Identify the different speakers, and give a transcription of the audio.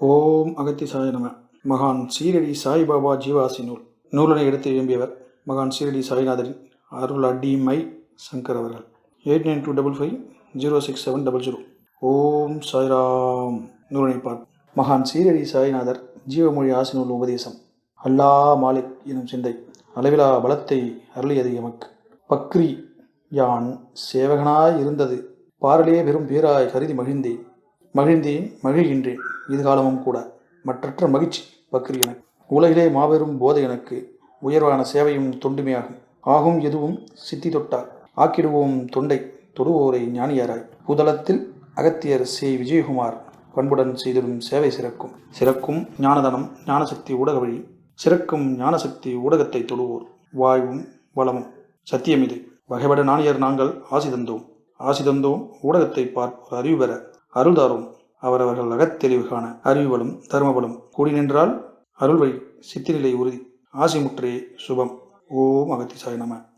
Speaker 1: ஓம் அகத்திசாய நம. மகான் சீரடி சாய்பாபா ஜீவாசி நூல். நூலனை எடுத்து எழும்பியவர் மகான் சீரடி சாய்நாதரின் அருள் அடிமை சங்கர் அவர்கள். Eight nine two double five zero six seven double zero. Om Sairam. நூலனை பார். மகான் சீரடி சாய்நாதர் ஜீவமொழி ஆசி நூல் உபதேசம். அல்லா மாலிக் எனும் சிந்தை. அளவிலா பலத்தை அருளியது எமக்கு. பக்ரி யான் சேவகனாய் இருந்தது. பாரலே பெரும் பேராய் கருதி மகிழ்ந்தேன். மகிழ்ந்தேன் மகிழ்கின்றேன் இதுகாலமும் கூட மற்றற்ற மகிழ்ச்சி பக்ரி எனக்கு. உலகிலே மாபெரும் போதை எனக்கு. உயர்வான சேவையும் தொண்டுமையாகும். ஆகும் எதுவும் சித்தி தொட்டார். ஆக்கிடுவோம் தொண்டை தொடுவோரை ஞானியாராய். புதளத்தில் அகத்தியர் சி. விஜயகுமார் பண்புடன் செய்திடும் சேவை சிறக்கும். சிறக்கும் ஞானதனம் ஞானசக்தி ஊடக வழி. சிறக்கும் ஞானசக்தி ஊடகத்தை தொடுவோர். வாழ்வும் வளமும். சத்தியம் இது வகைபட நாணியர் நாங்கள் ஆசி தந்தோம். ஆசி தந்தோம். ஊடகத்தை பார்ப்போர் அறிவு பெற. அருள் தாரோம் அவரவர்கள் அகத்தெளிவு காண அறிவுபலம் தர்மபலம் கூடி நின்றால் அருள் வழி உறுதி. ஆசிமுற்றே சுபம். ஓம் அகத்திசாய நம.